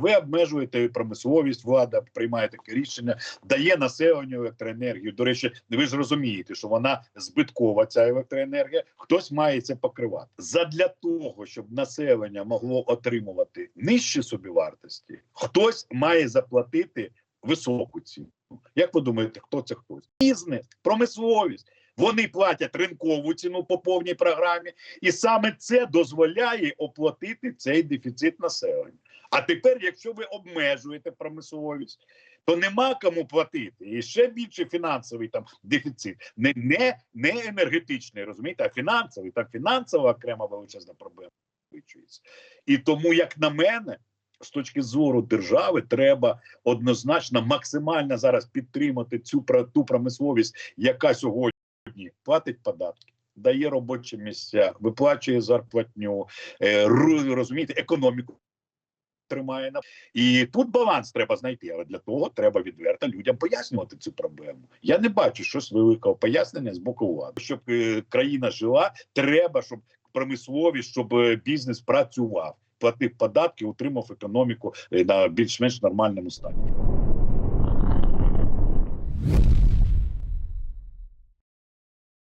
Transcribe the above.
Ви обмежуєте промисловість, влада приймає таке рішення, дає населенню електроенергію. До речі, ви ж розумієте, що вона збиткова ця електроенергія. Хтось має це покривати. Задля того, щоб населення могло отримувати нижчі собівартості, хтось має заплатити високу ціну. Як ви думаєте, хто це хтось? Бізнес, промисловість. Вони платять ринкову ціну по повній програмі, і саме це дозволяє оплатити цей дефіцит населення. А тепер, якщо ви обмежуєте промисловість, то нема кому платити. І ще більше фінансовий там дефіцит. Не, не, не енергетичний, розумієте, а фінансовий. Там фінансова окрема величезна проблема. І тому, як на мене, з точки зору держави, треба однозначно максимально зараз підтримати цю ту промисловість, яка сьогодні платить податки. Дає робочі місця, виплачує зарплатню, е, розумієте, економіку тримає на і тут баланс треба знайти. Але для того треба відверто людям пояснювати цю проблему. Я не бачу щось великого пояснення з боку влади. Щоб е, країна жила, треба, щоб промисловість, щоб е, бізнес працював, платив податки, утримав економіку е, на більш-менш нормальному стані.